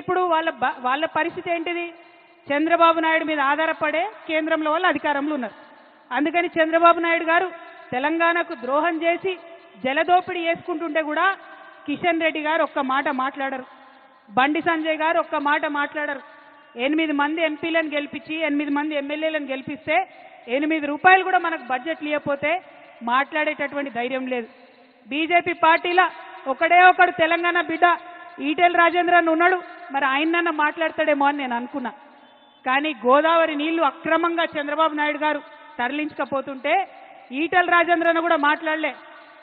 ఇప్పుడు వాళ్ళ వాళ్ళ పరిస్థితి ఏంటిది? చంద్రబాబు నాయుడు మీద ఆధారపడే కేంద్రంలో వాళ్ళు అధికారంలో ఉన్నారు. అందుకని చంద్రబాబు నాయుడు గారు తెలంగాణకు ద్రోహం చేసి జలదోపిడీ చేసుకుంటుంటే కూడా కిషన్ రెడ్డి గారు ఒక్క మాట మాట్లాడరు. బండి సంజయ్ గారు ఒక్క మాట మాట్లాడరు. ఎనిమిది మంది ఎంపీలను గెలిపించి ఎనిమిది మంది ఎమ్మెల్యేలను గెలిపిస్తే ఎనిమిది రూపాయలు కూడా మనకు బడ్జెట్ లేకపోతే మాట్లాడేటటువంటి ధైర్యం లేదు. బీజేపీ పార్టీల ఒకడే ఒకడు తెలంగాణ బిడ్డ ఈటెల రాజేంద్రన్ ఉన్నాడు. మరి ఆయనన్న మాట్లాడతాడేమో అని నేను అనుకున్నా. కానీ గోదావరి నీళ్ళు అక్రమంగా చంద్రబాబు నాయుడు గారు తరలించకపోతుంటే ఈటల రాజేంద్రన్న కూడా మాట్లాడలే.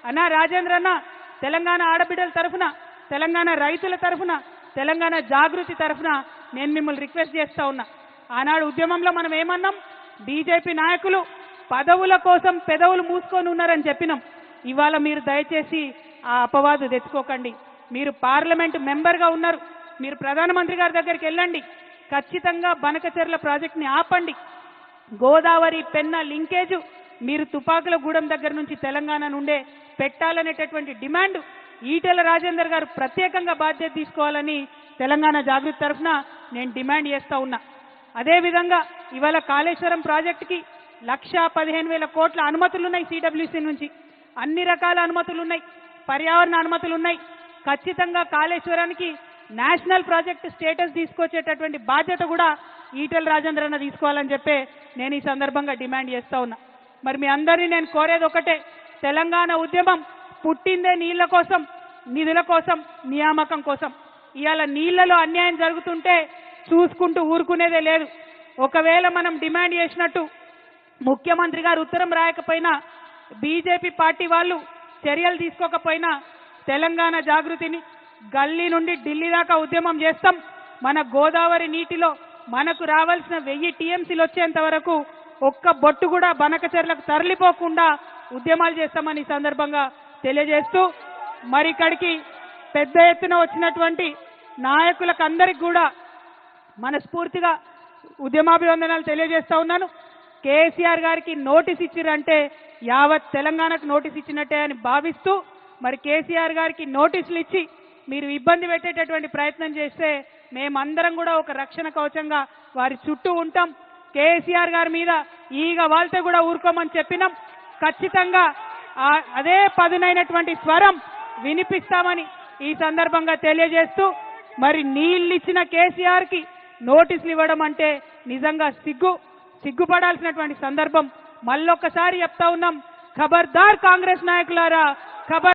అన్నా రాజేంద్రన్న తెలంగాణ ఆడబిడ్డల తరఫున తెలంగాణ రైతుల తరఫున తెలంగాణ జాగృతి తరఫున నేను మిమ్మల్ని రిక్వెస్ట్ చేస్తా ఉన్నా. ఆనాడు ఉద్యమంలో మనం ఏమన్నాం? బీజేపీ నాయకులు పదవుల కోసం పెదవులు మూసుకొని ఉన్నారని చెప్పినాం. ఇవాళ మీరు దయచేసి ఆ అపవాదు తెచ్చుకోకండి. మీరు పార్లమెంటు మెంబర్గా ఉన్నారు. మీరు ప్రధానమంత్రి గారి దగ్గరికి వెళ్ళండి. ఖచ్చితంగా బనకచెర్ల ప్రాజెక్ట్ని ఆపండి. గోదావరి పెన్న లింకేజ్ మీరు తుపాకుల గూడెం దగ్గర నుంచి తెలంగాణ నుండే పెట్టాలనేటటువంటి డిమాండ్ ఈటెల రాజేందర్ గారు ప్రత్యేకంగా బాధ్యత తీసుకోవాలని తెలంగాణ జాగృతి తరఫున నేను డిమాండ్ చేస్తా ఉన్నా. అదేవిధంగా ఇవాళ కాళేశ్వరం ప్రాజెక్టుకి లక్షా పదిహేను వేల కోట్ల అనుమతులు ఉన్నాయి సిడబ్ల్యూసీ నుంచి. అన్ని రకాల అనుమతులున్నాయి. పర్యావరణ అనుమతులు ఉన్నాయి ఖచ్చితంగా కాళేశ్వరానికి నేషనల్ ప్రాజెక్ట్ స్టేటస్ తీసుకొచ్చేటటువంటి బాధ్యత కూడా ఈటెల రాజేంద్రన్న తీసుకోవాలని చెప్పే నేను ఈ సందర్భంగా డిమాండ్ చేస్తా ఉన్నా. మరి మీ అందరినీ నేను కోరేది ఒకటే తెలంగాణ ఉద్యమం పుట్టిందే నీళ్ళ కోసం నిధుల కోసం నియామకం కోసం. ఇవాళ నీళ్ళలో అన్యాయం జరుగుతుంటే చూసుకుంటూ ఊరుకునేదే లేదు. ఒకవేళ మనం డిమాండ్ చేసినట్టు ముఖ్యమంత్రి గారు ఉత్తరం రాయకపోయినా బీజేపీ పార్టీ వాళ్ళు చర్యలు తీసుకోకపోయినా తెలంగాణ జాగృతిని గల్లీ నుండి ఢిల్లీ దాకా ఉద్యమం చేస్తాం. మన గోదావరి నీటిలో మనకు రావాల్సిన వెయ్యి టీఎంసీలు వచ్చేంత వరకు ఒక్క బొట్టు కూడా బనకచెర్లకు తరలిపోకుండా ఉద్యమాలు చేస్తామని ఈ సందర్భంగా తెలియజేస్తూ మరి ఇక్కడికి పెద్ద ఎత్తున వచ్చినటువంటి నాయకులకు అందరికి కూడా మనస్ఫూర్తిగా ఉద్యమాభివందనాలు తెలియజేస్తా ఉన్నాను. కేసీఆర్ గారికి నోటీస్ ఇచ్చిరంటే యావత్ తెలంగాణకు నోటీస్ ఇచ్చినట్టే అని భావిస్తూ మరి కేసీఆర్ గారికి నోటీసులు ఇచ్చి మీరు ఇబ్బంది పెట్టేటటువంటి ప్రయత్నం చేస్తే మేమందరం కూడా ఒక రక్షణ కవచంగా వారి చుట్టూ ఉంటాం. కేసీఆర్ గారి మీద ఈగ వాళ్తే కూడా ఊరుకోమని చెప్పినాం. ఖచ్చితంగా అదే పదునైనటువంటి స్వరం వినిపిస్తామని ఈ సందర్భంగా తెలియజేస్తూ మరి నీళ్ళు ఇచ్చిన కేసీఆర్కి నోటీసులు ఇవ్వడం అంటే నిజంగా సిగ్గు సిగ్గుపడాల్సినటువంటి సందర్భం. మళ్ళొక్కసారి చెప్తా ఉన్నాం ఖబర్దార్ కాంగ్రెస్ నాయకులారా ఖబర్